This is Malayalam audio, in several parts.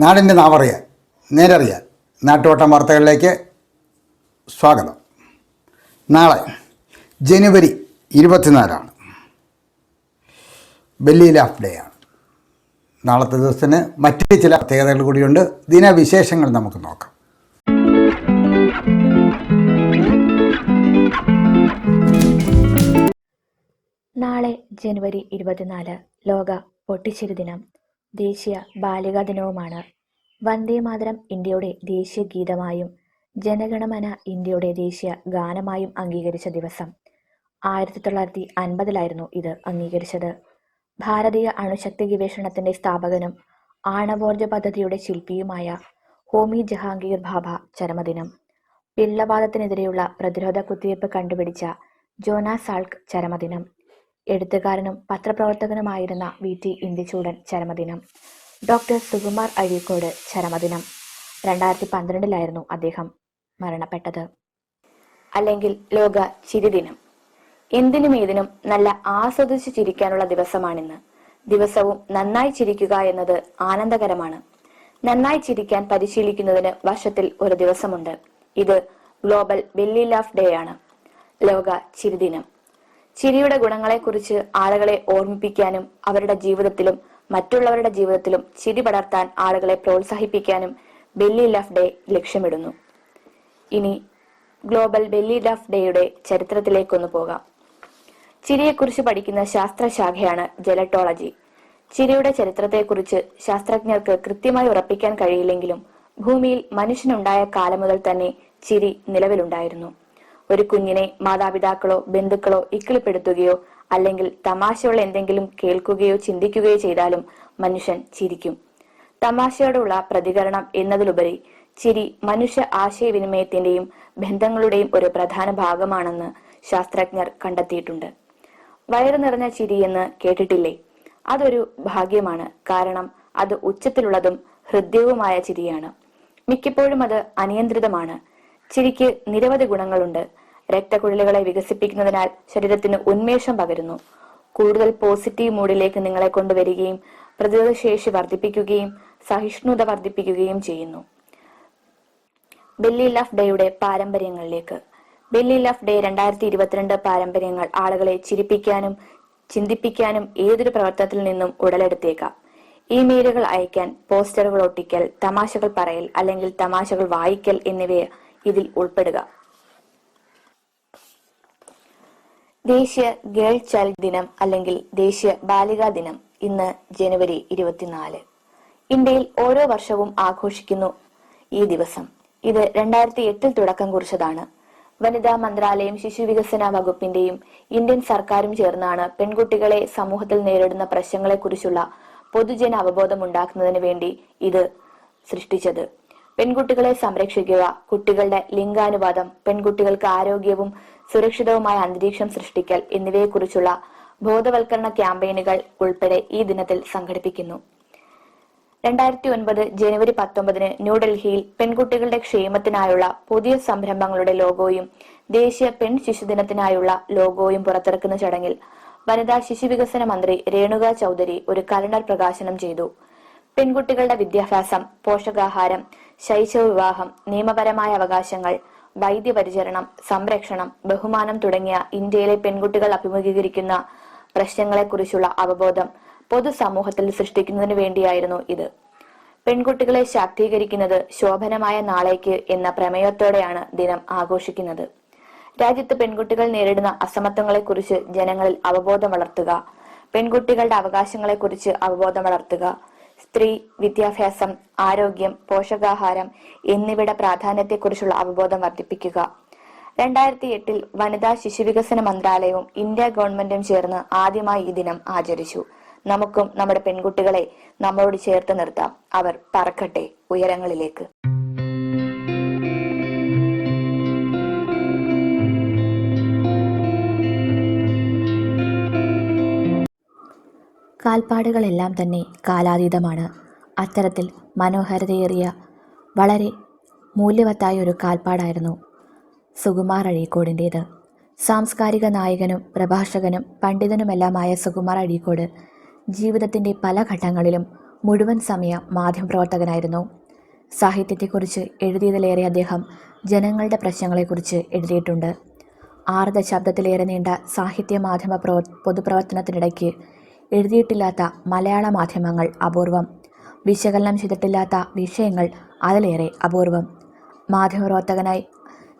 നാടിന്റെ നാവറിയാൻ നേരറിയാൻ നാട്ടുവട്ടം വാർത്തകളിലേക്ക് സ്വാഗതം. നാളെ ജനുവരി ഇരുപത്തിനാലാണ്. ബെല്ലി ലാഫ് ഡേ ആണ്. നാളത്തെ ദിവസത്തിന് മറ്റ് ചില പ്രത്യേകതകൾ കൂടിയുണ്ട്. ദിനവിശേഷങ്ങൾ നമുക്ക് നോക്കാം. നാളെ ജനുവരി ഇരുപത്തിനാല് ലോക പൊട്ടിച്ചിരി ദിനം. ദേശീയ ബാലികാ ദിനവുമാണ്. വന്ദേ മാതരം ഇന്ത്യയുടെ ദേശീയ ഗീതമായും ജനഗണമന ഇന്ത്യയുടെ ദേശീയ ഗാനമായും അംഗീകരിച്ച ദിവസം. ആയിരത്തി തൊള്ളായിരത്തി അൻപതിലായിരുന്നു ഇത് അംഗീകരിച്ചത്. ഭാരതീയ അണുശക്തി ഗവേഷണത്തിന്റെ സ്ഥാപകനും ആണവോർജ പദ്ധതിയുടെ ശില്പിയുമായ ഹോമി ജഹാംഗീർ ബാബ ചരമദിനം. പിള്ളവാദത്തിനെതിരെയുള്ള പ്രതിരോധ കുത്തിവയ്പ് കണ്ടുപിടിച്ച ജോനാ സാൾക്ക് ചരമദിനം. എഴുത്തുകാരനും പത്രപ്രവർത്തകനുമായിരുന്ന വി ടി ഇന്ത്യച്ചൂടൻ ചരമദിനം. ഡോക്ടർ സുകുമാർ അഴീക്കോട് ചരമദിനം. രണ്ടായിരത്തി പന്ത്രണ്ടിലായിരുന്നു അദ്ദേഹം മരണപ്പെട്ടത്. അല്ലെങ്കിൽ ലോക ചിരിദിനം. എന്തിനും ഏതിനും നല്ല ആസ്വദിച്ച് ചിരിക്കാനുള്ള ദിവസമാണിന്ന്. ദിവസവും നന്നായി ചിരിക്കുക എന്നത് ആനന്ദകരമാണ്. നന്നായി ചിരിക്കാൻ പരിശീലിക്കുന്നതിന് വർഷത്തിൽ ഒരു ദിവസമുണ്ട്. ഇത് ഗ്ലോബൽ വെല്ലി ലാഫ് ഡേ ആണ് ലോക ചിരിദിനം. ചിരിയുടെ ഗുണങ്ങളെക്കുറിച്ച് ആളുകളെ ഓർമ്മിപ്പിക്കാനും അവരുടെ ജീവിതത്തിലും മറ്റുള്ളവരുടെ ജീവിതത്തിലും ചിരി പടർത്താൻ ആളുകളെ പ്രോത്സാഹിപ്പിക്കാനും ബെല്ലി ലഫ് ഡേ ലക്ഷ്യമിടുന്നു. ഇനി ഗ്ലോബൽ ബെല്ലി ലഫ് ഡേയുടെ ചരിത്രത്തിലേക്കൊന്ന് പോകാം. ചിരിയെക്കുറിച്ച് പഠിക്കുന്ന ശാസ്ത്രശാഖയാണ് ജലട്ടോളജി ചിരിയുടെ ചരിത്രത്തെക്കുറിച്ച് ശാസ്ത്രജ്ഞർക്ക് കൃത്യമായി ഉറപ്പിക്കാൻ കഴിയില്ലെങ്കിലും ഭൂമിയിൽ മനുഷ്യനുണ്ടായ കാലം മുതൽ തന്നെ ചിരി നിലവിലുണ്ടായിരുന്നു. ഒരു കുഞ്ഞിനെ മാതാപിതാക്കളോ ബന്ധുക്കളോ ഇക്കിളിപ്പെടുത്തുകയോ അല്ലെങ്കിൽ തമാശയുള്ള എന്തെങ്കിലും കേൾക്കുകയോ ചിന്തിക്കുകയോ ചെയ്താലും മനുഷ്യൻ ചിരിക്കും. തമാശയോടുള്ള പ്രതികരണം എന്നതിലുപരി ചിരി മനുഷ്യ ആശയവിനിമയത്തിന്റെയും ബന്ധങ്ങളുടെയും ഒരു പ്രധാന ഭാഗമാണെന്ന് ശാസ്ത്രജ്ഞർ കണ്ടെത്തിയിട്ടുണ്ട്. വയറു നിറഞ്ഞ ചിരി എന്ന് കേട്ടിട്ടില്ലേ? അതൊരു ഭാഗ്യമാണ്. കാരണം അത് ഉച്ചത്തിലുള്ളതും ഹൃദ്യവുമായ ചിരിയാണ്. മിക്കപ്പോഴും അത് അനിയന്ത്രിതമാണ്. ചിരിക്ക് നിരവധി ഗുണങ്ങളുണ്ട്. രക്തക്കുഴലുകളെ വികസിപ്പിക്കുന്നതിനാൽ ശരീരത്തിന് ഉന്മേഷം പകരുന്നു. കൂടുതൽ പോസിറ്റീവ് മൂഡിലേക്ക് നിങ്ങളെ കൊണ്ടുവരികയും പ്രതിരോധശേഷി വർദ്ധിപ്പിക്കുകയും സഹിഷ്ണുത വർദ്ധിപ്പിക്കുകയും ചെയ്യുന്നു. ബെല്ലി ലഫ് ഡേയുടെ പാരമ്പര്യങ്ങളിലേക്ക്. ബെല്ലി ലഫ് ഡേ രണ്ടായിരത്തി ഇരുപത്തിരണ്ട് പാരമ്പര്യങ്ങൾ ആളുകളെ ചിരിപ്പിക്കാനും ചിന്തിപ്പിക്കാനും ഏതൊരു പ്രവർത്തനത്തിൽ നിന്നും ഉടലെടുത്തേക്കാം. ഇമെയിലുകൾ അയക്കാൻ പോസ്റ്ററുകൾ ഒട്ടിക്കൽ തമാശകൾ പറയൽ അല്ലെങ്കിൽ തമാശകൾ വായിക്കൽ എന്നിവയെ ഇതിൽ ഉൾപ്പെടുക. ദേശീയ ഗേൾ ചൈൽഡ് ദിനം അല്ലെങ്കിൽ ദേശീയ ബാലികാ ദിനം ഇന്ന് ജനുവരി ഇരുപത്തിനാല്. ഇന്ത്യയിൽ ഓരോ വർഷവും ആഘോഷിക്കുന്നു ഈ ദിവസം. ഇത് രണ്ടായിരത്തി എട്ടിൽ തുടക്കം കുറിച്ചതാണ്. വനിതാ മന്ത്രാലയം ശിശു വികസന വകുപ്പിന്റെയും ഇന്ത്യൻ സർക്കാരും ചേർന്നാണ് പെൺകുട്ടികളെ സമൂഹത്തിൽ നേരിടുന്ന പ്രശ്നങ്ങളെക്കുറിച്ചുള്ള പൊതുജന അവബോധം ഉണ്ടാക്കുന്നതിന് വേണ്ടി ഇത് സൃഷ്ടിച്ചത്. പെൺകുട്ടികളെ സംരക്ഷിക്കുക കുട്ടികളുടെ ലിംഗാനുപാതം പെൺകുട്ടികൾക്ക് ആരോഗ്യവും സുരക്ഷിതവുമായ അന്തരീക്ഷം സൃഷ്ടിക്കൽ എന്നിവയെക്കുറിച്ചുള്ള ബോധവൽക്കരണ ക്യാമ്പയിനുകൾ ഉൾപ്പെടെ ഈ ദിനത്തിൽ സംഘടിപ്പിക്കുന്നു. രണ്ടായിരത്തി ഒൻപത് ജനുവരി പത്തൊമ്പതിന് ന്യൂഡൽഹിയിൽ പെൺകുട്ടികളുടെ ക്ഷേമത്തിനായുള്ള പുതിയ സംരംഭങ്ങളുടെ ലോഗോയും ദേശീയ പെൺ ശിശുദിനത്തിനായുള്ള ലോഗോയും പുറത്തിറക്കുന്ന ചടങ്ങിൽ വനിതാ ശിശുവികസന മന്ത്രി രേണുക ചൌധരി ഒരു കലണ്ടർ പ്രകാശനം ചെയ്തു. പെൺകുട്ടികളുടെ വിദ്യാഭ്യാസം പോഷകാഹാരം ശൈശവ വിവാഹം നിയമപരമായ അവകാശങ്ങൾ വൈദ്യപരിചരണം സംരക്ഷണം ബഹുമാനം തുടങ്ങിയ ഇന്ത്യയിലെ പെൺകുട്ടികൾ അഭിമുഖീകരിക്കുന്ന പ്രശ്നങ്ങളെക്കുറിച്ചുള്ള അവബോധം പൊതുസമൂഹത്തിൽ സൃഷ്ടിക്കുന്നതിന് വേണ്ടിയായിരുന്നു ഇത്. പെൺകുട്ടികളെ ശാക്തീകരിക്കുന്നത് ശോഭനമായ നാളേക്ക് എന്ന പ്രമേയത്തോടെയാണ് ദിനം ആഘോഷിക്കുന്നത്. രാജ്യത്ത് പെൺകുട്ടികൾ നേരിടുന്ന അസമത്വങ്ങളെക്കുറിച്ച് ജനങ്ങളിൽ അവബോധം വളർത്തുക പെൺകുട്ടികളുടെ അവകാശങ്ങളെക്കുറിച്ച് അവബോധം വളർത്തുക സ്ത്രീ വിദ്യാഭ്യാസം ആരോഗ്യം പോഷകാഹാരം എന്നിവയുടെ പ്രാധാന്യത്തെക്കുറിച്ചുള്ള അവബോധം വർദ്ധിപ്പിക്കുക. രണ്ടായിരത്തി എട്ടിൽ വനിതാ ശിശുവികസന മന്ത്രാലയവും ഇന്ത്യ ഗവൺമെന്റും ചേർന്ന് ആദ്യമായി ഈ ദിനം ആചരിച്ചു. നമുക്കും നമ്മുടെ പെൺകുട്ടികളെ നമ്മളോട് ചേർത്ത് നിർത്താം. അവർ പറക്കട്ടെ ഉയരങ്ങളിലേക്ക്. കാൽപ്പാടുകളെല്ലാം തന്നെ കാലാതീതമാണ്. അത്തരത്തിൽ മനോഹാരിതയേറിയ വളരെ മൂല്യവത്തായ ഒരു കാൽപ്പാടായിരുന്നു സുകുമാർ അഴീക്കോടിന്റേത്. സാംസ്കാരിക നായകനും പ്രഭാഷകനും പണ്ഡിതനുമെല്ലാമായ സുകുമാർ അഴീക്കോട് ജീവിതത്തിന്റെ പല ഘട്ടങ്ങളിലും മുഴുവൻ സമയ മാധ്യമപ്രവർത്തകനായിരുന്നു. സാഹിത്യത്തെക്കുറിച്ച് എഴുതിയതിലേറെ അദ്ദേഹം ജനങ്ങളുടെ പ്രശ്നങ്ങളെക്കുറിച്ച് എഴുതിയിട്ടുണ്ട്. ആറ് ദശാബ്ദത്തിലേറെ നീണ്ട സാഹിത്യ മാധ്യമ പ്രവർ പൊതുപ്രവർത്തനത്തിനിടയ്ക്ക് എഴുതിയിട്ടില്ലാത്ത മലയാള മാധ്യമങ്ങൾ അപൂർവം. വിശകലനം ചെയ്തിട്ടില്ലാത്ത വിഷയങ്ങൾ അതിലേറെ അപൂർവം. മാധ്യമപ്രവർത്തകനായി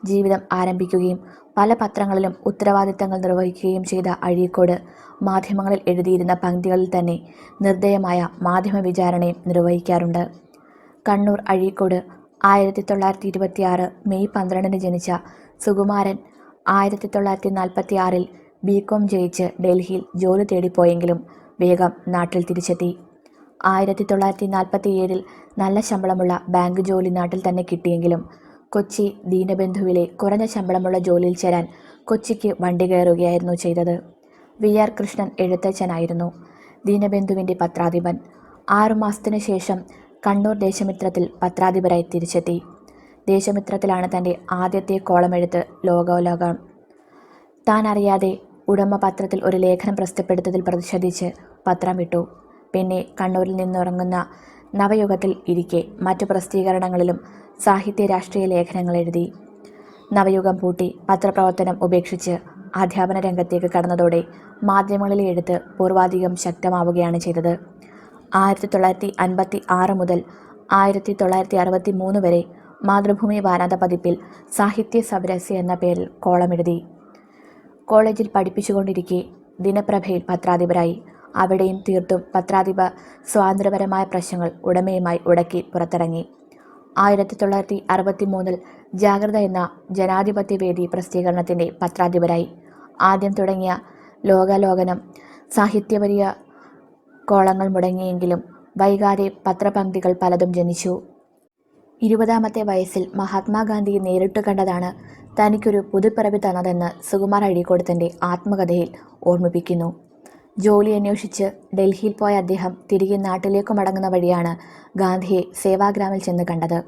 ജീവിതം ആരംഭിക്കുകയും പല പത്രങ്ങളിലും ഉത്തരവാദിത്തങ്ങൾ നിർവഹിക്കുകയും ചെയ്ത അഴീക്കോട് മാധ്യമങ്ങളിൽ എഴുതിയിരുന്ന പങ്ക്തികളിൽ തന്നെ നിർദ്ദയമായ മാധ്യമ വിചാരണയും നിർവഹിക്കാറുണ്ട്. കണ്ണൂർ അഴീക്കോട് ആയിരത്തി തൊള്ളായിരത്തി ഇരുപത്തിയാറ് മെയ് പന്ത്രണ്ടിന് ജനിച്ച സുകുമാരൻ ആയിരത്തി തൊള്ളായിരത്തി നാൽപ്പത്തി ബി കോം ജയിച്ച് ഡൽഹിയിൽ ജോലി തേടിപ്പോയെങ്കിലും വേഗം നാട്ടിൽ തിരിച്ചെത്തി. ആയിരത്തി തൊള്ളായിരത്തി നാൽപ്പത്തി ഏഴിൽ നല്ല ശമ്പളമുള്ള ബാങ്ക് ജോലി നാട്ടിൽ തന്നെ കിട്ടിയെങ്കിലും കൊച്ചി ദീനബന്ധുവിലെ കുറഞ്ഞ ശമ്പളമുള്ള ജോലിയിൽ ചേരാൻ കൊച്ചിക്ക് വണ്ടി കയറുകയായിരുന്നു ചെയ്തത്. വി. ആർ. കൃഷ്ണൻ എഴുത്തച്ഛനായിരുന്നു. ദീനബന്ധുവിന്റെ പത്രാധിപൻ. ആറുമാസത്തിനു ശേഷം കണ്ണൂർ ദേശമിത്രത്തിൽ പത്രാധിപരായി തിരിച്ചെത്തി. ദേശമിത്രത്തിലാണ് തന്റെ ആദ്യത്തെ കോളം എഴുത്ത് ലോകോലോകം. താൻ അറിയാതെ ഉടമ പത്രത്തിൽ ഒരു ലേഖനം പ്രസിദ്ധപ്പെടുത്തതിൽ പ്രതിഷേധിച്ച് പത്രം വിട്ടു. പിന്നെ കണ്ണൂരിൽ നിന്നുറങ്ങുന്ന നവയുഗത്തിൽ ഇരിക്കെ മറ്റു പ്രസിദ്ധീകരണങ്ങളിലും സാഹിത്യ രാഷ്ട്രീയ ലേഖനങ്ങൾ എഴുതി. നവയുഗം പൂട്ടി പത്രപ്രവർത്തനം ഉപേക്ഷിച്ച് അധ്യാപന രംഗത്തേക്ക് കടന്നതോടെ മാധ്യമങ്ങളിലെ എഴുത്ത് പൂർവാധികം ശക്തമാവുകയാണ് ചെയ്തത്. ആയിരത്തി തൊള്ളായിരത്തി അൻപത്തി ആറ് മുതൽ ആയിരത്തി തൊള്ളായിരത്തി അറുപത്തി മൂന്ന് വരെ മാതൃഭൂമി വാരാന്ത പതിപ്പിൽ സാഹിത്യ സബരസ്യ എന്ന പേരിൽ കോളമെഴുതി കോളേജിൽ പഠിപ്പിച്ചുകൊണ്ടിരിക്കെ ദിനപ്രഭയിൽ പത്രാധിപരായി. അവിടെയും തീർത്തും പത്രാധിപ സ്വാതന്ത്ര്യപരമായ പ്രശ്നങ്ങൾ ഉടമയുമായി ഉടക്കി പുറത്തിറങ്ങി. ആയിരത്തി തൊള്ളായിരത്തി അറുപത്തി മൂന്നിൽ ജാഗ്രത എന്ന ജനാധിപത്യവേദി പ്രസിദ്ധീകരണത്തിന്റെ പത്രാധിപരായി. ആദ്യം തുടങ്ങിയ ലോകാലോകനം സാഹിത്യപരിയ കോളങ്ങൾ മുടങ്ങിയെങ്കിലും വൈകാതെ പത്രപംക്തികൾ പലതും ജനിച്ചു. ഇരുപതാമത്തെ വയസ്സിൽ മഹാത്മാഗാന്ധിയെ നേരിട്ട് കണ്ടതാണ് തനിക്കൊരു പുതുപ്പിറവി തന്നതെന്ന് സുകുമാർ അഴീക്കോടത്തിന്റെ ആത്മകഥയിൽ ഓർമ്മിപ്പിക്കുന്നു. ജോലി അന്വേഷിച്ച് ഡൽഹിയിൽ പോയ അദ്ദേഹം തിരികെ നാട്ടിലേക്ക് മടങ്ങുന്ന വഴിയാണ് ഗാന്ധിയെ സേവാഗ്രാമിൽ ചെന്ന് കണ്ടത്.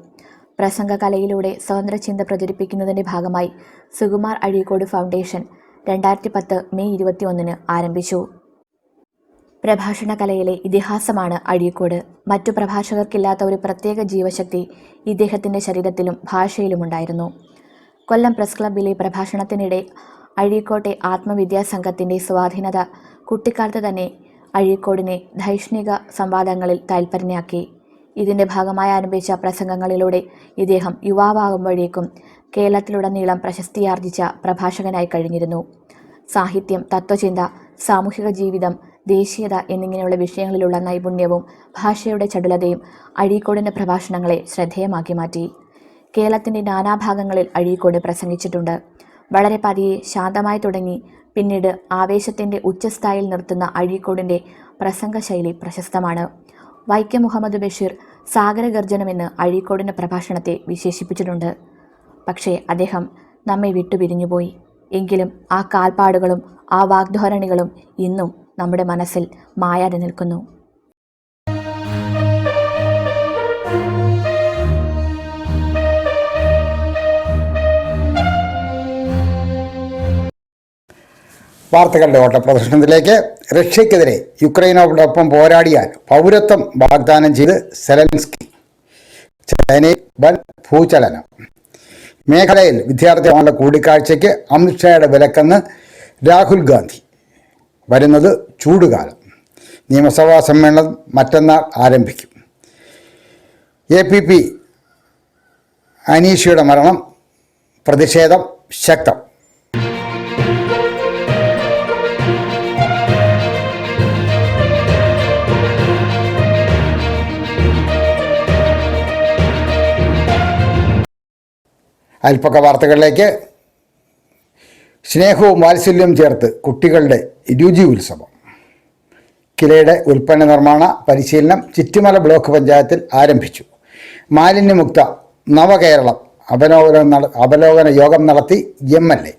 പ്രസംഗകലയിലൂടെ സ്വതന്ത്ര ചിന്ത പ്രചരിപ്പിക്കുന്നതിന്റെ ഭാഗമായി സുകുമാർ അഴീക്കോട് ഫൗണ്ടേഷൻ രണ്ടായിരത്തി പത്ത് മെയ് ഇരുപത്തി ഒന്നിന് ആരംഭിച്ചു. പ്രഭാഷണ കലയിലെ ഇതിഹാസമാണ് അഴീക്കോട്. മറ്റു പ്രഭാഷകർക്കില്ലാത്ത ഒരു പ്രത്യേക ജീവശക്തി ഇദ്ദേഹത്തിന്റെ ശരീരത്തിലും ഭാഷയിലുമുണ്ടായിരുന്നു. കൊല്ലം പ്രസ് ക്ലബ്ബിലെ പ്രഭാഷണത്തിനിടെ അഴീക്കോട്ടെ ആത്മവിദ്യാ ആത്മവിദ്യാസംഘത്തിന്റെ സ്വാധീനത കുട്ടിക്കാലത്ത് തന്നെ അഴീക്കോടിനെ ധൈഷ്ണിക സംവാദങ്ങളിൽ താൽപ്പര്യനാക്കി ഇതിന്റെ ഭാഗമായി ആരംഭിച്ച പ്രസംഗങ്ങളിലൂടെ ഇദ്ദേഹം യുവാവാകുമ്പോഴേക്കും കേരളത്തിലുടനീളം പ്രശസ്തിയാർജിച്ച പ്രഭാഷകനായി കഴിഞ്ഞിരുന്നു. സാഹിത്യം തത്വചിന്ത സാമൂഹിക ജീവിതം ദേശീയത എന്നിങ്ങനെയുള്ള വിഷയങ്ങളിലുള്ള നൈപുണ്യവും ഭാഷയുടെ ചടുലതയും അഴീക്കോടിന്റെ പ്രഭാഷണങ്ങളെ ശ്രദ്ധേയമാക്കി മാറ്റി. കേരളത്തിന്റെ നാനാഭാഗങ്ങളിൽ അഴീക്കോട് പ്രസംഗിച്ചിട്ടുണ്ട്. വളരെ പതിയെ ശാന്തമായി തുടങ്ങി പിന്നീട് ആവേശത്തിന്റെ ഉച്ചസ്ഥായിൽ നിർത്തുന്ന അഴീക്കോടിന്റെ പ്രസംഗശൈലി പ്രശസ്തമാണ്. വൈക്കം മുഹമ്മദ് ബഷീർ സാഗരഗർജനമെന്ന് അഴീക്കോടിന്റെ പ്രഭാഷണത്തെ വിശേഷിപ്പിച്ചിട്ടുണ്ട്. പക്ഷേ അദ്ദേഹം നമ്മെ വിട്ടുപിരിഞ്ഞുപോയി. എങ്കിലും ആ കാൽപ്പാടുകളും ആ വാഗ്ധോരണികളും ഇന്നും നമ്മുടെ മനസ്സിൽ മായാതെ നിൽക്കുന്നു. വാർത്തകളുടെ ഓട്ടപ്രദർശനത്തിലേക്ക് റഷ്യക്കെതിരെ യുക്രൈനോടൊപ്പം പോരാടിയാൽ പൗരത്വം വാഗ്ദാനം ചെയ്ത് സെലൻസ്കി. ചൈനയിൽ വൻ ഭൂചലനം. മേഖലയിൽ വിദ്യാർത്ഥികളുടെ കൂടിക്കാഴ്ചയ്ക്ക് അമിത്ഷായുടെ വിലക്കെന്ന് രാഹുൽ ഗാന്ധി. വരുന്നത് ചൂടുകാലം. നിയമസഭാ സമ്മേളനം മറ്റന്നാൾ ആരംഭിക്കും. എ പി പി അനീഷയുടെ മരണം പ്രതിഷേധം ശക്തം. അല്പക്ക വാർത്തകളിലേക്ക് സ്നേഹവും വാത്സല്യവും ചേർത്ത് കുട്ടികളുടെ രുചി ഉത്സവം. കിലയുടെ ഉൽപ്പന്ന നിർമ്മാണ പരിശീലനം ചിറ്റുമല ബ്ലോക്ക് പഞ്ചായത്തിൽ ആരംഭിച്ചു. മാലിന്യമുക്ത നവകേരളം അവലോകനം അവലോകന യോഗം നടത്തി എം എൽ എ.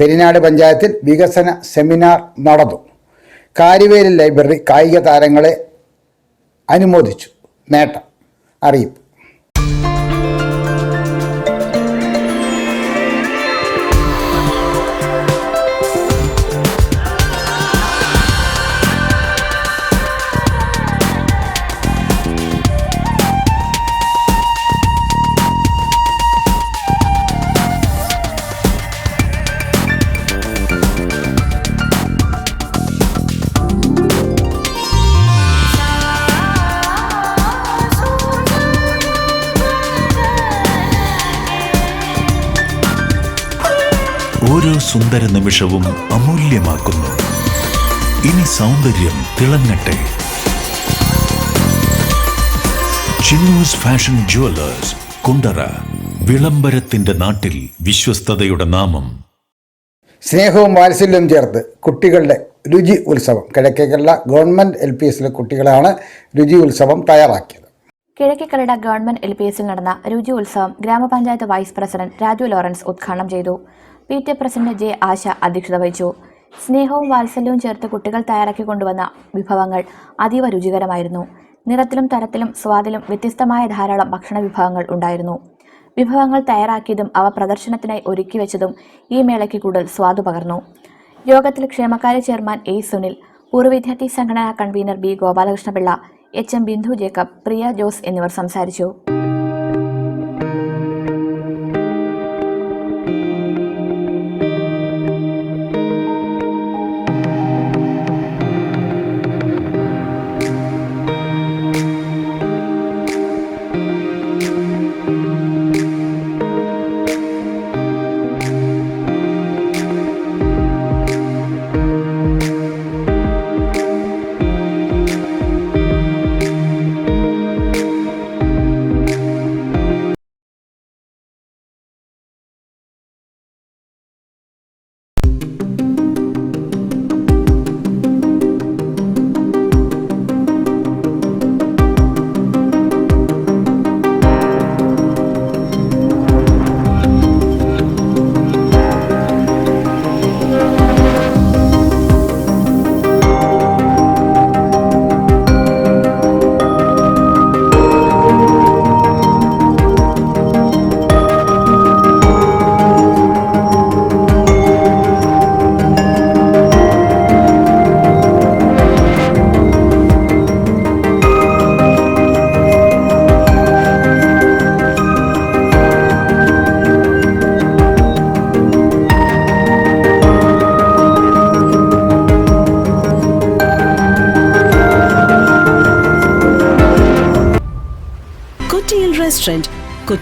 പെരിനാട് പഞ്ചായത്തിൽ വികസന സെമിനാർ നടന്നു. കാരിവേലി ലൈബ്രറി കായിക താരങ്ങളെ അനുമോദിച്ചു. നേട്ടം. അറിയിപ്പ്. സുന്ദര നിമിഷവും അമൂല്യമാക്കുന്നു. ഇനി സൗന്ദര്യം തിളങ്ങട്ടെ. ചിന്നൂസ് ഫാഷൻ ജുവലേഴ്സ് കുണ്ടറ വിളംബരത്തിന്റെ നാട്ടിൽ വിശ്വസ്തതയുടെ നാമം. സ്നേഹവും വാത്സല്യവും ചേർത്ത് കുട്ടികളുടെ രുചി ഉത്സവം. കിഴക്കേക്കല്ല ഗവൺമെന്റ് എൽ പി എസിലെ കുട്ടികളാണ് രുചി ഉത്സവം തയ്യാറാക്കിയത്. കിഴക്കേക്കലട ഗവൺമെന്റ് എൽ പി എസിൽ നടന്ന രുചി ഉത്സവം ഗ്രാമപഞ്ചായത്ത് വൈസ് പ്രസിഡന്റ് രാജു ലോറൻസ് ഉദ്ഘാടനം ചെയ്തു. P T president J Asha അധ്യക്ഷത വഹിച്ചു. സ്നേഹവും വാത്സല്യവും ചേർത്ത് കുട്ടികൾ തയ്യാറാക്കി കൊണ്ടുവന്ന വിഭവങ്ങൾ അതീവ രുചികരമായിരുന്നു. നിറത്തിലും തരത്തിലും സ്വാദിലും വ്യത്യസ്തമായ ധാരാളം ഭക്ഷണ വിഭവങ്ങൾ ഉണ്ടായിരുന്നു. വിഭവങ്ങൾ തയ്യാറാക്കിയതും അവ പ്രദർശനത്തിനായി ഒരുക്കി വെച്ചതും ഈ മേളയ്ക്ക് കൂടുതൽ സ്വാദു പകർന്നു. യോഗത്തിൽ ക്ഷേമകാര്യ ചെയർമാൻ എ സുനിൽ പൂർവ വിദ്യാർത്ഥി സംഘടനാ convener B Gopalakrishnapillai H M Bindu Jacob Priya Jose എന്നിവർ സംസാരിച്ചു.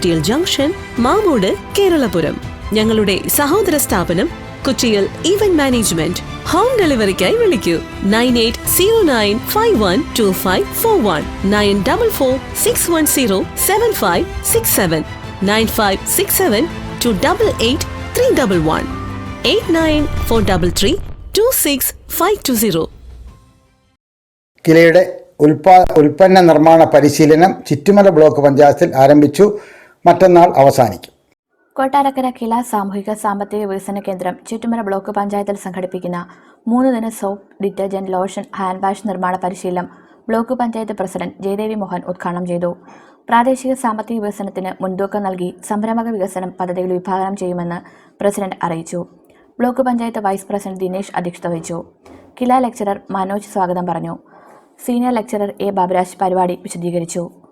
കൊട്ടിയിൽ ജംഗ്ഷൻ മാമൂട് കേരളപുരം. ഞങ്ങളുടെ സഹോദര സ്ഥാപനം കൊച്ചിയിൽ ഇവന്റ് മാനേജ്മെന്റ്. ഹോം ഡെലിവറിക്കായി വിളിക്കൂ. Nine eight zero nine five one two five four one. Nine double four six one zero seven five six seven. Nine five six seven two double eight three double one. Eight nine four double three two six five two zero. കിലയുടെ ഉൽപാ ഉൽപ്പന്ന നിർമ്മാണ പരിശീലനം ചിറ്റുമല ബ്ലോക്ക് പഞ്ചായത്തിൽ ആരംഭിച്ചു. മറ്റന്നാൾ അവസാനിക്കും. കൊട്ടാരക്കര കില സാമൂഹിക സാമ്പത്തിക വികസന കേന്ദ്രം ചുറ്റുമല ബ്ലോക്ക് പഞ്ചായത്തിൽ സംഘടിപ്പിക്കുന്ന മൂന്ന് ദിന soap detergent lotion hand wash നിർമ്മാണ പരിശീലനം ബ്ലോക്ക് പഞ്ചായത്ത് പ്രസിഡന്റ് ജയദേവി മോഹൻ ഉദ്ഘാടനം ചെയ്തു. പ്രാദേശിക സാമ്പത്തിക വികസനത്തിന് മുൻതൂക്കം നൽകി സംരംഭക വികസനം പദ്ധതികൾ വിഭാവനം ചെയ്യുമെന്ന് പ്രസിഡന്റ് അറിയിച്ചു. Block panchayat vice president Dinesh അധ്യക്ഷത വഹിച്ചു. കില ലെക്ചറർ മനോജ് സ്വാഗതം പറഞ്ഞു. സീനിയർ ലെക്ചറർ എ ബാബുരാജ് പരിപാടി വിശദീകരിച്ചു.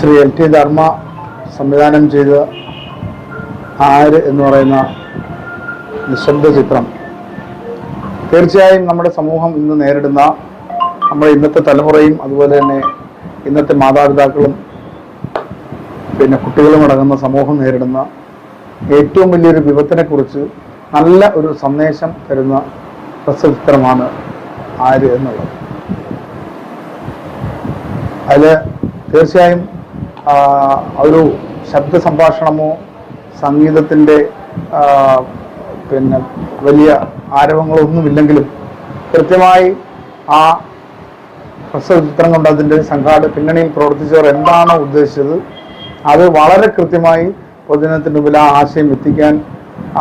ശ്രീ എൽ ടി ധർമ്മ സംവിധാനം ചെയ്ത ആര് എന്ന് പറയുന്ന നിശബ്ദ ചിത്രം. തീർച്ചയായും നമ്മുടെ സമൂഹം ഇന്ന് നേരിടുന്ന നമ്മുടെ ഇന്നത്തെ തലമുറയും അതുപോലെ തന്നെ ഇന്നത്തെ മാതാപിതാക്കളും പിന്നെ കുട്ടികളും അടങ്ങുന്ന സമൂഹം നേരിടുന്ന ഏറ്റവും വലിയൊരു വിപത്തിനെക്കുറിച്ച് നല്ല ഒരു സന്ദേശം തരുന്ന ഹ്രസ്വചിത്രമാണ് ആര് എന്നുള്ളത്. അതിൽ തീർച്ചയായും ഒരു ശബ്ദ സംഭാഷണമോ സംഗീതത്തിന്റെ പിന്നെ വലിയ ആരവങ്ങളോ ഒന്നുമില്ലെങ്കിലും കൃത്യമായി ആ ഹ്രസ്വചിത്രം കൊണ്ട് അതിന്റെ സംഘാട പിന്നണിയിൽ പ്രവർത്തിച്ചവർ എന്താണോ ഉദ്ദേശിച്ചത് അത് വളരെ കൃത്യമായി പൊതുജനത്തിന് മുമ്പിൽ ആ ആശയം എത്തിക്കാൻ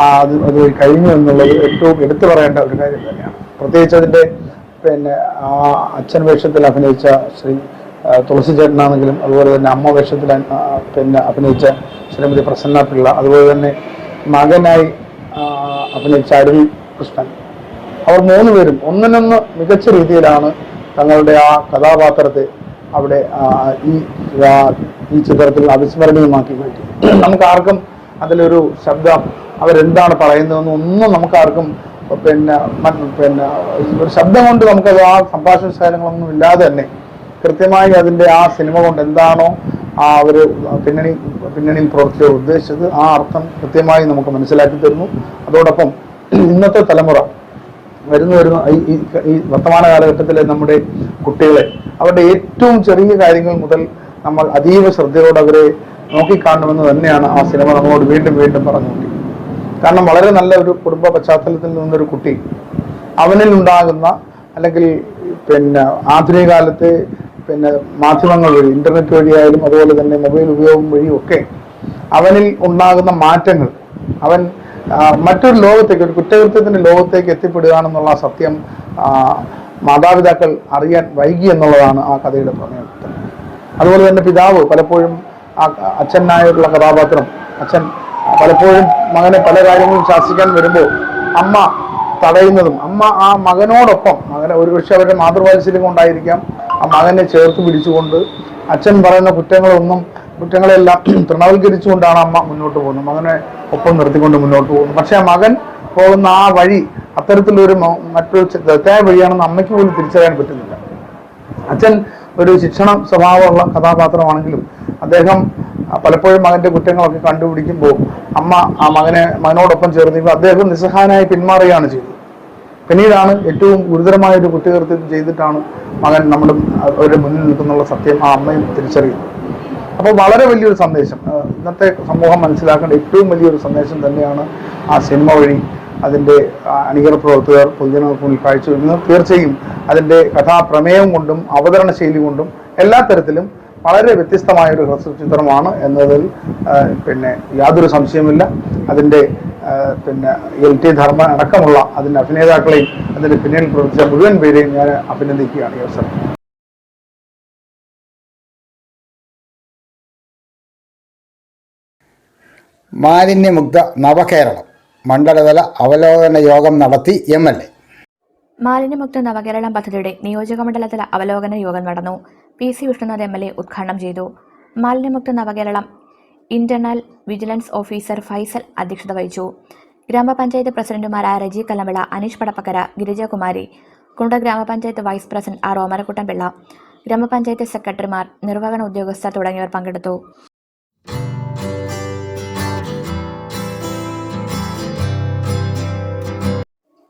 അത് അത് കഴിഞ്ഞു എന്നുള്ളത് ഏറ്റവും എടുത്തു പറയേണ്ട ഒരു കാര്യം തന്നെയാണ്. പ്രത്യേകിച്ച് അതിന്റെ പിന്നെ ആ അച്ഛൻ വേഷത്തിൽ അഭിനയിച്ച ശ്രീ തുളസി ചേട്ടനാണെങ്കിലും അതുപോലെ തന്നെ അമ്മ വേഷത്തിൽ പിന്നെ അഭിനയിച്ച ശ്രീമതി പ്രസന്ന പിള്ള അതുപോലെ തന്നെ മകനായി അഭിനയിച്ച അരുവി കൃഷ്ണൻ. അവർ മൂന്ന് പേരും ഒന്നിനൊന്ന് മികച്ച രീതിയിലാണ് തങ്ങളുടെ ആ കഥാപാത്രത്തെ അവിടെ ഈ ഈ ചിത്രത്തിൽ അവിസ്മരണീയമാക്കി മാറ്റി നമുക്ക് ആർക്കും അതിലൊരു ശബ്ദം അവരെന്താണ് പറയുന്നതെന്ന് ഒന്നും നമുക്കാർക്കും പിന്നെ പിന്നെ ഒരു ശബ്ദം കൊണ്ട് നമുക്കത് ആ സംഭാഷണ ശൈലങ്ങളൊന്നും ഇല്ലാതെ തന്നെ കൃത്യമായി അതിന്റെ ആ സിനിമ കൊണ്ട് എന്താണോ ആ ഒരു പിന്നണി പിന്നണിയിൽ പ്രവർത്തിച്ചവർ ഉദ്ദേശിച്ചത് ആ അർത്ഥം കൃത്യമായി നമുക്ക് മനസ്സിലാക്കി തരുന്നു. അതോടൊപ്പം ഇന്നത്തെ തലമുറ വരുന്ന വരുന്ന ഈ- ഈ വർത്തമാന കാലഘട്ടത്തിലെ നമ്മുടെ കുട്ടികളെ അവരുടെ ഏറ്റവും ചെറിയ കാര്യങ്ങൾ മുതൽ നമ്മൾ അതീവ ശ്രദ്ധയോടെ അവരെ നോക്കിക്കാണണമെന്ന് തന്നെയാണ് ആ സിനിമ നമ്മളോട് വീണ്ടും വീണ്ടും പറഞ്ഞുകൊണ്ടിരിക്കുന്നത്. കാരണം വളരെ നല്ല ഒരു കുടുംബ പശ്ചാത്തലത്തിൽ നിന്നൊരു കുട്ടി അവനിൽ ഉണ്ടാകുന്ന അല്ലെങ്കിൽ പിന്നെ ആധുനിക കാലത്ത് പിന്നെ മാധ്യമങ്ങൾ വഴി ഇന്റർനെറ്റ് വഴിയായാലും അതുപോലെ തന്നെ മൊബൈൽ ഉപയോഗം വഴിയും ഒക്കെ അവനിൽ ഉണ്ടാകുന്ന മാറ്റങ്ങൾ അവൻ മറ്റൊരു ലോകത്തേക്ക് ഒരു കുറ്റകൃത്യത്തിന്റെ ലോകത്തേക്ക് എത്തിപ്പെടുകയാണെന്നുള്ള സത്യം മാതാപിതാക്കൾ അറിയാൻ വൈകി എന്നുള്ളതാണ് ആ കഥയുടെ പ്രമേയം. അതുപോലെ തന്നെ പിതാവ് പലപ്പോഴും ആ അച്ഛനായുള്ള കഥാപാത്രം അച്ഛൻ പലപ്പോഴും മകനെ പല കാര്യങ്ങളും ശാസിക്കാൻ വരുമ്പോൾ അമ്മ തടയുന്നതും. അമ്മ ആ മകനോടൊപ്പം മകനെ ഒരുപക്ഷെ അവരുടെ മാതൃവാത്സല്യം കൊണ്ടായിരിക്കാം ആ മകനെ ചേർത്ത് പിടിച്ചുകൊണ്ട് അച്ഛൻ പറയുന്ന കുറ്റങ്ങളൊന്നും കുറ്റങ്ങളെല്ലാം തൃണവൽക്കരിച്ചുകൊണ്ടാണ് അമ്മ മുന്നോട്ട് പോകുന്നത്. മകനെ ഒപ്പം നിർത്തിക്കൊണ്ട് മുന്നോട്ട് പോകുന്നു. പക്ഷെ ആ മകൻ പോകുന്ന ആ വഴി അത്തരത്തിലൊരു മറ്റൊരു തെറ്റായ വഴിയാണെന്ന് അമ്മയ്ക്ക് പോലും തിരിച്ചറിയാൻ പറ്റുന്നില്ല. അച്ഛൻ ഒരു ശിക്ഷണ സ്വഭാവമുള്ള കഥാപാത്രമാണെങ്കിലും അദ്ദേഹം പലപ്പോഴും മകന്റെ കുറ്റങ്ങളൊക്കെ കണ്ടുപിടിക്കുമ്പോൾ അമ്മ ആ മകനെ മകനോടൊപ്പം ചേർന്നിപ്പോൾ അദ്ദേഹം നിസ്സഹായനായി പിന്മാറുകയാണ് ചെയ്തത്. പിന്നീടാണ് ഏറ്റവും ഗുരുതരമായ ഒരു കുറ്റകൃത്യം ചെയ്തിട്ടാണ് മകൻ നമ്മുടെ അവരുടെ മുന്നിൽ നിൽക്കുന്നുള്ള സത്യം ആ അമ്മയും തിരിച്ചറിയുന്നത്. അപ്പോൾ വളരെ വലിയൊരു സന്ദേശം. ഇന്നത്തെ സമൂഹം മനസ്സിലാക്കേണ്ട ഏറ്റവും വലിയൊരു സന്ദേശം തന്നെയാണ് ആ സിനിമ വഴി അതിന്റെ അണിയറ പ്രവർത്തകർ പൊതുജനങ്ങൾക്ക് മുന്നിൽ കാഴ്ചവെക്കുന്നത്. തീർച്ചയായും അതിന്റെ കഥാപ്രമേയം കൊണ്ടും അവതരണ ശൈലി കൊണ്ടും എല്ലാ തരത്തിലും വളരെ വ്യത്യസ്തമായ ഒരു ഹ്രസ്വ ചിത്രമാണ് എന്നതിൽ പിന്നെ യാതൊരു സംശയമില്ല അതിന്റെ പിന്നെ എൽ ടി ധർമ്മ അടക്കമുള്ള അതിന്റെ അഭിനേതാക്കളെയും അതിന്റെ പിന്നിൽ പ്രവർത്തിച്ച മുഴുവൻ പേരെയും ഞാൻ അഭിനന്ദിക്കുകയാണ്. ഈ അവസരം മാലിന്യമുക്ത നവകേരളം മണ്ഡലതല അവലോകന യോഗം നടത്തി എം എൽ എ. മാലിന്യമുക്ത നവകേരളം പദ്ധതിയുടെ നിയോജകമണ്ഡലതല അവലോകന യോഗം നടന്നു. P C Vishnunath M L A ഉദ്ഘാടനം ചെയ്തു. മാലിന്യമുക്ത Navakeralam internal vigilance officer Faisal അധ്യക്ഷത വഹിച്ചു. ഗ്രാമപഞ്ചായത്ത് പ്രസിഡന്റുമാരായ രജി കല്ലമ്പിള അനീഷ് പടപ്പക്കര ഗിരിജകുമാരി കുണ്ട ഗ്രാമപഞ്ചായത്ത് വൈസ് പ്രസിഡന്റ് ആർ ഓമരക്കുട്ടൻപിള്ള ഗ്രാമപഞ്ചായത്ത് സെക്രട്ടറിമാർ നിർവഹണ ഉദ്യോഗസ്ഥർ തുടങ്ങിയവർ പങ്കെടുത്തു.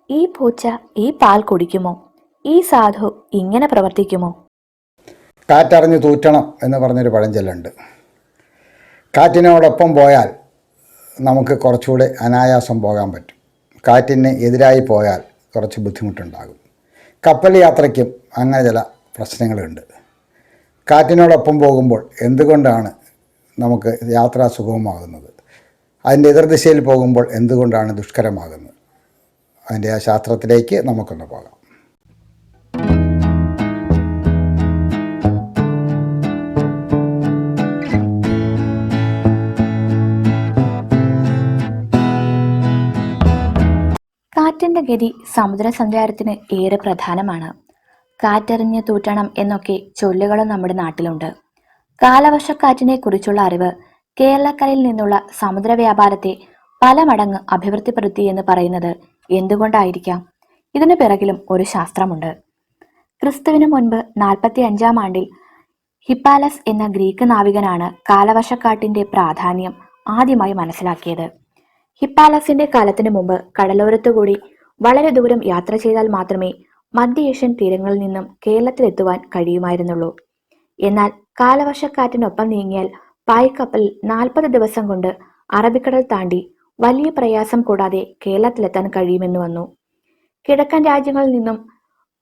ഈ പൂച്ച ഈ പാൽ കുടിക്കുമോ? ഈ സാധു ഇങ്ങനെ പ്രവർത്തിക്കുമോ? കാറ്ററിഞ്ഞ് തൂറ്റണം എന്ന് പറഞ്ഞൊരു പഴഞ്ചൊല്ലുണ്ട്. കാറ്റിനോടൊപ്പം പോയാൽ നമുക്ക് കുറച്ചുകൂടെ അനായാസം പോകാൻ പറ്റും. കാറ്റിന് എതിരായി പോയാൽ കുറച്ച് ബുദ്ധിമുട്ടുണ്ടാകും. കപ്പൽ യാത്രയ്ക്കും അങ്ങനെ ചില പ്രശ്നങ്ങളുണ്ട്. കാറ്റിനോടൊപ്പം പോകുമ്പോൾ എന്തുകൊണ്ടാണ് നമുക്ക് യാത്ര സുഗമമാകുന്നത്? അതിന്റെ എതിർദിശയിൽ പോകുമ്പോൾ എന്തുകൊണ്ടാണ് ദുഷ്കരമാകുന്നത്? അതിന്റെ ആ ശാസ്ത്രത്തിലേക്ക് നമുക്കൊന്ന് പോകാം. കാറ്റിന്റെ ഗതി സമുദ്രസഞ്ചാരത്തിന് ഏറെ പ്രധാനമാണ്. കാറ്റെറിഞ്ഞ് തൂറ്റണം എന്നൊക്കെ ചൊല്ലുകളും നമ്മുടെ നാട്ടിലുണ്ട്. കാലവർഷക്കാറ്റിനെ കുറിച്ചുള്ള അറിവ് കേരളക്കരയിൽ നിന്നുള്ള സമുദ്ര വ്യാപാരത്തെ പല മടങ്ങ് അഭിവൃദ്ധിപ്പെടുത്തി എന്ന് പറയുന്നത് എന്തുകൊണ്ടായിരിക്കാം? ഇതിനു പിറകിലും ഒരു ശാസ്ത്രമുണ്ട്. ക്രിസ്തുവിനു മുൻപ് നാൽപ്പത്തി അഞ്ചാം ആണ്ടിൽ ഹിപ്പാലസ് എന്ന ഗ്രീക്ക് നാവികനാണ് കാലവർഷക്കാട്ടിന്റെ പ്രാധാന്യം ആദ്യമായി മനസ്സിലാക്കിയത്. ഹിപ്പാലസിന്റെ കാലത്തിനു മുമ്പ് കടലോരത്തുകൂടി വളരെ ദൂരം യാത്ര ചെയ്താൽ മാത്രമേ മധ്യ ഏഷ്യൻ തീരങ്ങളിൽ നിന്നും കേരളത്തിലെത്തുവാൻ കഴിയുമായിരുന്നുള്ളൂ. എന്നാൽ കാലവർഷക്കാറ്റിനൊപ്പം നീങ്ങിയാൽ പായ്ക്കപ്പൽ നാൽപ്പത് ദിവസം കൊണ്ട് അറബിക്കടൽ താണ്ടി വലിയ പ്രയാസം കൂടാതെ കേരളത്തിലെത്താൻ കഴിയുമെന്ന് വന്നു. കിഴക്കൻ രാജ്യങ്ങളിൽ നിന്നും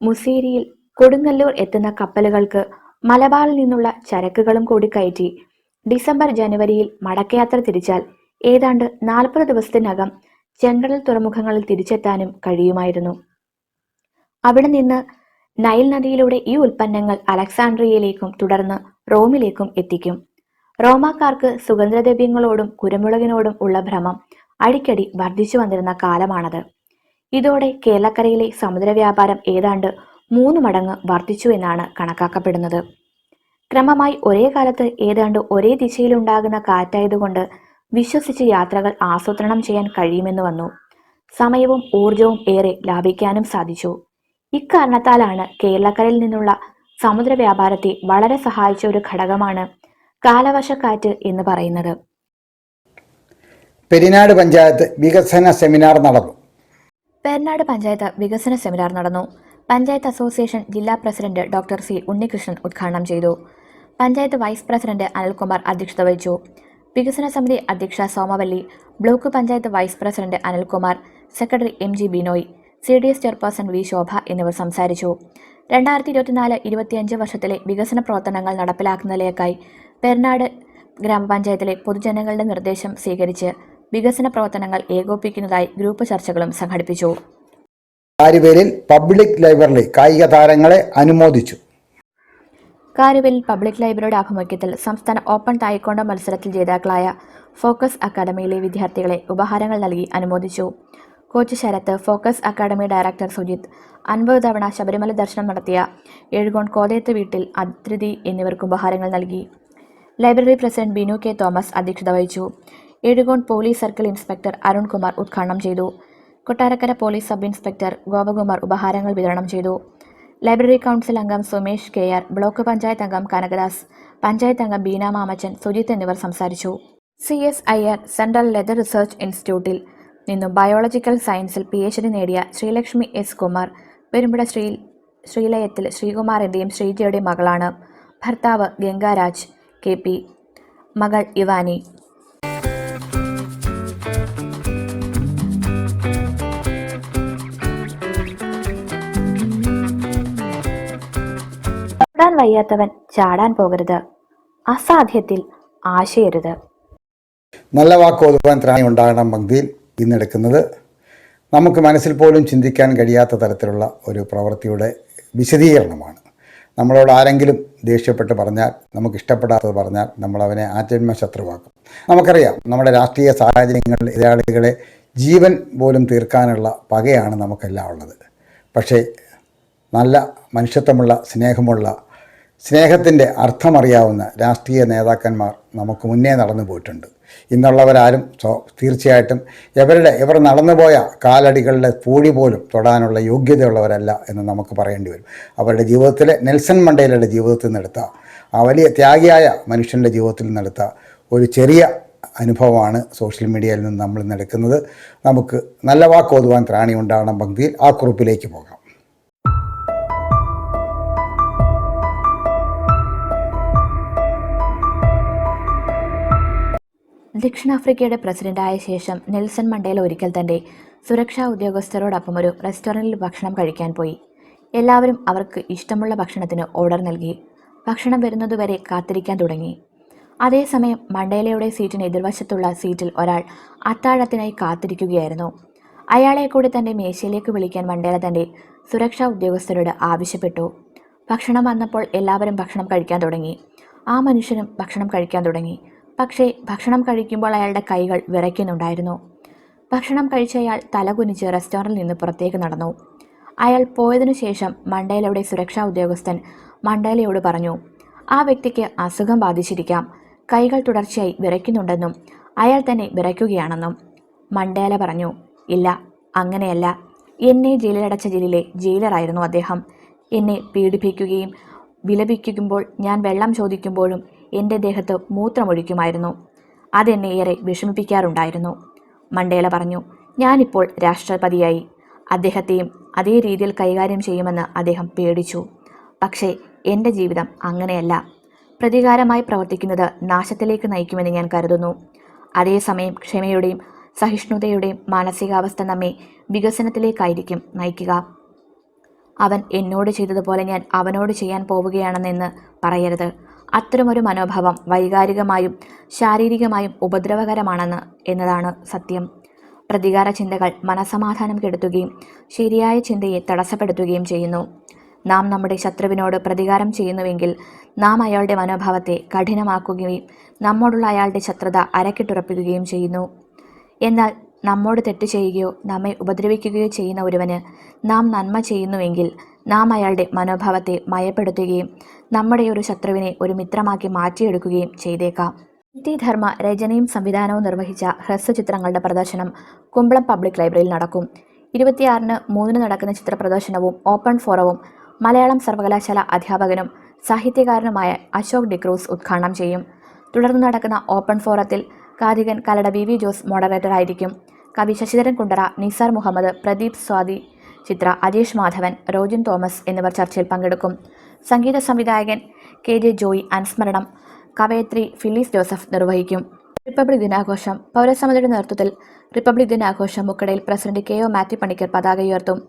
മുസീരിയിൽ കൊടുങ്ങല്ലൂർ എത്തുന്ന കപ്പലുകൾക്ക് മലബാറിൽ നിന്നുള്ള ചരക്കുകളും കൂടി കയറ്റി ഡിസംബർ ജനുവരിയിൽ മടക്കയാത്ര തിരിച്ചാൽ ഏതാണ്ട് നാൽപ്പത് ദിവസത്തിനകം ചെങ്കടൽ തുറമുഖങ്ങളിൽ തിരിച്ചെത്താനും കഴിയുമായിരുന്നു. അവിടെ നിന്ന് നൈൽ നദിയിലൂടെ ഈ ഉൽപ്പന്നങ്ങൾ അലക്സാണ്ട്രിയയിലേക്കും തുടർന്ന് റോമിലേക്കും എത്തിക്കും. റോമാക്കാർക്ക് സുഗന്ധദ്രവ്യങ്ങളോടും കുരുമുളകിനോടും ഉള്ള ഭ്രമം അടിക്കടി വർദ്ധിച്ചു വന്നിരുന്ന കാലമാണത്. ഇതോടെ കേരളക്കരയിലെ സമുദ്ര വ്യാപാരം ഏതാണ്ട് മൂന്ന് മടങ്ങ് വർദ്ധിച്ചു എന്നാണ് കണക്കാക്കപ്പെടുന്നത്. ക്രമമായി ഒരേ കാലത്ത് ഏതാണ്ട് ഒരേ ദിശയിലുണ്ടാകുന്ന കാറ്റായതുകൊണ്ട് വിശ്വസിച്ച് യാത്രകൾ ആസൂത്രണം ചെയ്യാൻ കഴിയുമെന്ന് വന്നു. സമയവും ഊർജവും ഏറെ ലാഭിക്കാനും സാധിച്ചു. ഇക്കാരണത്താലാണ് കേരളക്കരയിൽ നിന്നുള്ള സമുദ്ര വ്യാപാരത്തെ വളരെ സഹായിച്ച ഒരു ഘടകമാണ് കാലവശക്കാറ്റ് എന്ന് പറയുന്നത്. പെരിനാട് പഞ്ചായത്ത് വികസന സെമിനാർ നടന്നു. പെരിനാട് പഞ്ചായത്ത് വികസന സെമിനാർ നടന്നു. പഞ്ചായത്ത് അസോസിയേഷൻ ജില്ലാ പ്രസിഡന്റ് ഡോക്ടർ സി ഉണ്ണികൃഷ്ണൻ ഉദ്ഘാടനം ചെയ്തു. പഞ്ചായത്ത് വൈസ് പ്രസിഡന്റ് അനിൽകുമാർ അധ്യക്ഷത വഹിച്ചു. വികസന സമിതി അധ്യക്ഷ Somavalli block panchayat vice president Anilkumar secretary M G Binoy C D S chairperson V Shobha എന്നിവർ സംസാരിച്ചു. രണ്ടായിരത്തി ഇരുപത്തിനാല് ഇരുപത്തിയഞ്ച് വർഷത്തിലെ വികസന പ്രവർത്തനങ്ങൾ നടപ്പിലാക്കുന്നതിലേക്കായി പെരുന്നാട് ഗ്രാമപഞ്ചായത്തിലെ പൊതുജനങ്ങളുടെ നിർദ്ദേശം സ്വീകരിച്ച് വികസന പ്രവർത്തനങ്ങൾ ഏകോപിപ്പിക്കുന്നതായി ഗ്രൂപ്പ് ചർച്ചകളും സംഘടിപ്പിച്ചു. പബ്ലിക് ലൈബ്രറി കായിക താരങ്ങളെ അനുമോദിച്ചു. കാരുവലിൽ പബ്ലിക് ലൈബ്രറിയുടെ ആഭിമുഖ്യത്തിൽ സംസ്ഥാന ഓപ്പൺ തായ്ക്കൊണ്ട മത്സരത്തിൽ ജേതാക്കളായ ഫോക്കസ് അക്കാദമിയിലെ വിദ്യാർത്ഥികളെ ഉപഹാരങ്ങൾ നൽകി അനുമോദിച്ചു. Coach Sarath focus academy director Sujith അൻപത് തവണ ശബരിമല ദർശനം നടത്തിയ എഴുകോൺ കോതയത്ത് വീട്ടിൽ അതിഥി എന്നിവർക്ക് ഉപഹാരങ്ങൾ നൽകി. Library president Binu K Thomas അധ്യക്ഷത വഹിച്ചു. Ezhukone police circle inspector Arunkumar ഉദ്ഘാടനം ചെയ്തു. Kottarakkara police sub inspector Gopakumar ഉപഹാരങ്ങൾ വിതരണം ചെയ്തു. ലൈബ്രറി കൗൺസിൽ അംഗം Sumesh K R block panchayat അംഗം കനകദാസ് പഞ്ചായത്ത് അംഗം ബീന മാമച്ചൻ സുജിത്ത് എന്നിവർ സംസാരിച്ചു. C S I R central leather research ഇൻസ്റ്റിറ്റ്യൂട്ടിൽ നിന്നും ബയോളജിക്കൽ സയൻസിൽ പി എച്ച് ഡി നേടിയ ശ്രീലക്ഷ്മി എസ് കുമാർ പെരുമ്പട ശ്രീ ശ്രീലയത്തിൽ ശ്രീകുമാറിന്റെയും ശ്രീജയുടെയും മകളാണ്. ഭർത്താവ് ഗംഗാരാജ് കെ പി. മകൾ ഇവാനി ചാടാൻ വയ്യാത്തവൻ ചാടാൻ പോകരുത്. അസാധ്യത്തിൽ ആശയരുത്. നല്ല വാക്ക് ഓതുവാൻ ത്രാണി ഉണ്ടാകണം പങ്ക്തിയിൽ ഇന്നെടുക്കുന്നത് നമുക്ക് മനസ്സിൽ പോലും ചിന്തിക്കാൻ കഴിയാത്ത തരത്തിലുള്ള ഒരു പ്രവൃത്തിയുടെ വിശദീകരണമാണ്. നമ്മളോട് ആരെങ്കിലും ദേഷ്യപ്പെട്ട് പറഞ്ഞാൽ നമുക്ക് ഇഷ്ടപ്പെടാത്തത് പറഞ്ഞാൽ നമ്മൾ അവനെ ആജന്മ ശത്രുവാക്കും. നമുക്കറിയാം നമ്മുടെ രാഷ്ട്രീയ സാഹചര്യങ്ങളിൽ എതിരാളികളെ ജീവൻ പോലും തീർക്കാനുള്ള പകയാണ് നമുക്കെല്ലാം ഉള്ളത്. പക്ഷേ നല്ല മനുഷ്യത്വമുള്ള സ്നേഹമുള്ള സ്നേഹത്തിന്റെ അർത്ഥമറിയാവുന്ന രാഷ്ട്രീയ നേതാക്കന്മാർ നമുക്ക് മുന്നേ നടന്നു പോയിട്ടുണ്ട്. ഇന്നുള്ളവരാരും തീർച്ചയായിട്ടും ഇവരുടെ ഇവർ നടന്നുപോയ കാലടികളുടെ പൂഴി പോലും തൊടാനുള്ള യോഗ്യതയുള്ളവരല്ല എന്ന് നമുക്ക് പറയേണ്ടി വരും. അവരുടെ ജീവിതത്തിലെ നെൽസൺ മണ്ടേലയുടെ ജീവിതത്തിൽ നിന്നെടുത്ത ആ വലിയ ത്യാഗിയായ മനുഷ്യന്റെ ജീവിതത്തിൽ നിന്നെടുത്ത ഒരു ചെറിയ അനുഭവമാണ് സോഷ്യൽ മീഡിയയിൽ നിന്ന് നമ്മൾ നിന്നെടുക്കുന്നത് നമുക്ക് നല്ല വാക്ക് ഓതുവാൻ ത്രാണി ഉണ്ടാകണം പങ്ക്തിയിൽ ആ കുറിപ്പിലേക്ക് പോകാം. ദക്ഷിണാഫ്രിക്കയുടെ പ്രസിഡന്റായ ശേഷം നെൽസൺ മണ്ടേല ഒരിക്കൽ തന്റെ സുരക്ഷാ ഉദ്യോഗസ്ഥരോടൊപ്പം ഒരു റെസ്റ്റോറന്റിൽ ഭക്ഷണം കഴിക്കാൻ പോയി. എല്ലാവരും അവർക്ക് ഇഷ്ടമുള്ള ഭക്ഷണത്തിന് ഓർഡർ നൽകി. ഭക്ഷണം വരുന്നതുവരെ കാത്തിരിക്കാൻ തുടങ്ങി. അതേസമയം മണ്ടേലയുടെ സീറ്റിന് എതിർവശത്തുള്ള സീറ്റിൽ ഒരാൾ അത്താഴത്തിനായി കാത്തിരിക്കുകയായിരുന്നു. അയാളെ കൂടി തന്റെ മേശയിലേക്ക് വിളിക്കാൻ മണ്ടേല തന്റെ സുരക്ഷാ ഉദ്യോഗസ്ഥരോട് ആവശ്യപ്പെട്ടു. ഭക്ഷണം വന്നപ്പോൾ എല്ലാവരും ഭക്ഷണം കഴിക്കാൻ തുടങ്ങി. ആ മനുഷ്യനും ഭക്ഷണം കഴിക്കാൻ തുടങ്ങി. പക്ഷേ ഭക്ഷണം കഴിക്കുമ്പോൾ അയാളുടെ കൈകൾ വിറയ്ക്കുന്നുണ്ടായിരുന്നു. ഭക്ഷണം കഴിച്ച അയാൾ തലകുനിച്ച് റെസ്റ്റോറന്റിൽ നിന്ന് പുറത്തേക്ക് നടന്നു. അയാൾ പോയതിനു ശേഷം മണ്ടേലയുടെ സുരക്ഷാ ഉദ്യോഗസ്ഥൻ മണ്ടേലയോട് പറഞ്ഞു ആ വ്യക്തിക്ക് അസുഖം ബാധിച്ചിരിക്കാം. കൈകൾ തുടർച്ചയായി വിറയ്ക്കുന്നുണ്ടെന്നും അയാൾ തന്നെ വിറയ്ക്കുകയാണെന്നും. മണ്ടേല പറഞ്ഞു ഇല്ല അങ്ങനെയല്ല. എന്നെ ജയിലിലടച്ച ജയിലിലെ ജയിലറായിരുന്നു അദ്ദേഹം. എന്നെ പീഡിപ്പിക്കുകയും വിലപിക്കുമ്പോൾ ഞാൻ വെള്ളം ചോദിക്കുമ്പോഴും എന്റെ ദേഹത്ത് മൂത്രമൊഴിക്കുമായിരുന്നു. അതെന്നെ ഏറെ വിഷമിപ്പിക്കാറുണ്ടായിരുന്നു. മണ്ടേല പറഞ്ഞു ഞാനിപ്പോൾ രാഷ്ട്രപതിയായി. അദ്ദേഹത്തെയും അതേ രീതിയിൽ കൈകാര്യം ചെയ്യുമെന്ന് അദ്ദേഹം പേടിച്ചു. പക്ഷേ എന്റെ ജീവിതം അങ്ങനെയല്ല. പ്രതികാരമായി പ്രവർത്തിക്കുന്നത് നാശത്തിലേക്ക് നയിക്കുമെന്ന് ഞാൻ കരുതുന്നു. അതേസമയം ക്ഷമയുടെയും സഹിഷ്ണുതയുടെയും മാനസികാവസ്ഥ നമ്മെ വികസനത്തിലേക്കായിരിക്കും നയിക്കുക. അവൻ എന്നോട് ചെയ്തതുപോലെ ഞാൻ അവനോട് ചെയ്യാൻ പോവുകയാണെന്നെന്ന് പറയരുത്. അത്തരമൊരു മനോഭാവം വൈകാരികമായും ശാരീരികമായും ഉപദ്രവകരമാണെന്ന് എന്നതാണ് സത്യം. പ്രതികാര ചിന്തകൾ മനസമാധാനം കെടുത്തുകയും ശരിയായ ചിന്തയെ തടസ്സപ്പെടുത്തുകയും ചെയ്യുന്നു. നാം നമ്മുടെ ശത്രുവിനോട് പ്രതികാരം ചെയ്യുന്നുവെങ്കിൽ നാം അയാളുടെ മനോഭാവത്തെ കഠിനമാക്കുകയും നമ്മോടുള്ള അയാളുടെ ശത്രുത അരക്കിട്ടുറപ്പിക്കുകയും ചെയ്യുന്നു. എന്നാൽ നമ്മോട് തെറ്റ് ചെയ്യുകയോ നമ്മെ ഉപദ്രവിക്കുകയോ ചെയ്യുന്ന ഒരുവന് നാം നന്മ ചെയ്യുന്നുവെങ്കിൽ നാം അയാളുടെ മനോഭാവത്തെ മയപ്പെടുത്തുകയും നമ്മുടെ ഒരു ശത്രുവിനെ ഒരു മിത്രമാക്കി മാറ്റിയെടുക്കുകയും ചെയ്തേക്കാം. ടി ധർമ്മ രചനയും സംവിധാനവും നിർവഹിച്ച ഹ്രസ്വചിത്രങ്ങളുടെ പ്രദർശനം കുമ്പളം പബ്ലിക് ലൈബ്രറിയിൽ നടക്കും. ഇരുപത്തിയാറിന് മൂന്നിന് നടക്കുന്ന ചിത്ര പ്രദർശനവും ഓപ്പൺ ഫോറവും മലയാളം സർവകലാശാല അധ്യാപകനും സാഹിത്യകാരനുമായ അശോക് ഡിക്രൂസ് ഉദ്ഘാടനം ചെയ്യും. തുടർന്ന് നടക്കുന്ന ഓപ്പൺ ഫോറത്തിൽ കാതികൻ കലട വി വി ജോസ് മോഡറേറ്റർ ആയിരിക്കും. കവി ശശിധരൻ കുണ്ടറ നിസാർ മുഹമ്മദ് പ്രദീപ് സ്വാതി ചിത്ര അജേഷ് മാധവൻ റോജിൻ തോമസ് എന്നിവർ ചർച്ചയിൽ പങ്കെടുക്കും. സംഗീത സംവിധായകൻ കെ ജെ ജോയി അനുസ്മരണം. കവയത്രി ഫിലിസ് ജോസഫ് നിർവഹിക്കും. റിപ്പബ്ലിക് ദിനാഘോഷം. പൗരസമിതിയുടെ നേതൃത്വത്തിൽ റിപ്പബ്ലിക് ദിനാഘോഷം മുക്കടയിൽ president K O Mathew Panicker പതാക ഉയർത്തും.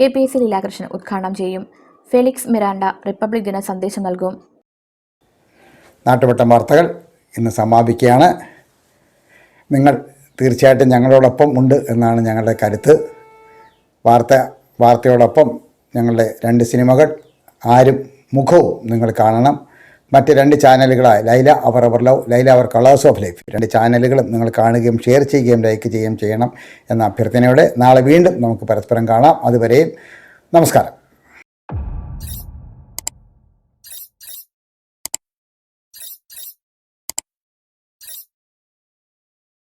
കെ പി എസ് ലീലാകൃഷ്ണൻ ഉദ്ഘാടനം ചെയ്യും. ഫെലിക്സ് മിറാണ്ട റിപ്പബ്ലിക് ദിന സന്ദേശം നൽകും. നാട്ടുവട്ടം വാർത്തകൾ ഇന്ന് സമാപിക്കുകയാണ്. നിങ്ങൾ തീർച്ചയായിട്ടും ഞങ്ങളോടൊപ്പം ഉണ്ട് എന്നാണ് ഞങ്ങളുടെ കരുത്ത്. വാർത്ത വാർത്തയോടൊപ്പം ഞങ്ങളുടെ രണ്ട് സിനിമകൾ ആരും മുഖവും നിങ്ങൾ കാണണം. മറ്റ് രണ്ട് ചാനലുകളായ Laila our our love Laila our colours of life. രണ്ട് ചാനലുകളും നിങ്ങൾ കാണുകയും ഷെയർ ചെയ്യുകയും ലൈക്ക് ചെയ്യുകയും ചെയ്യണം എന്ന അഭ്യർത്ഥനയോടെ നാളെ വീണ്ടും നമുക്ക് പരസ്പരം കാണാം. അതുവരെയും നമസ്കാരം.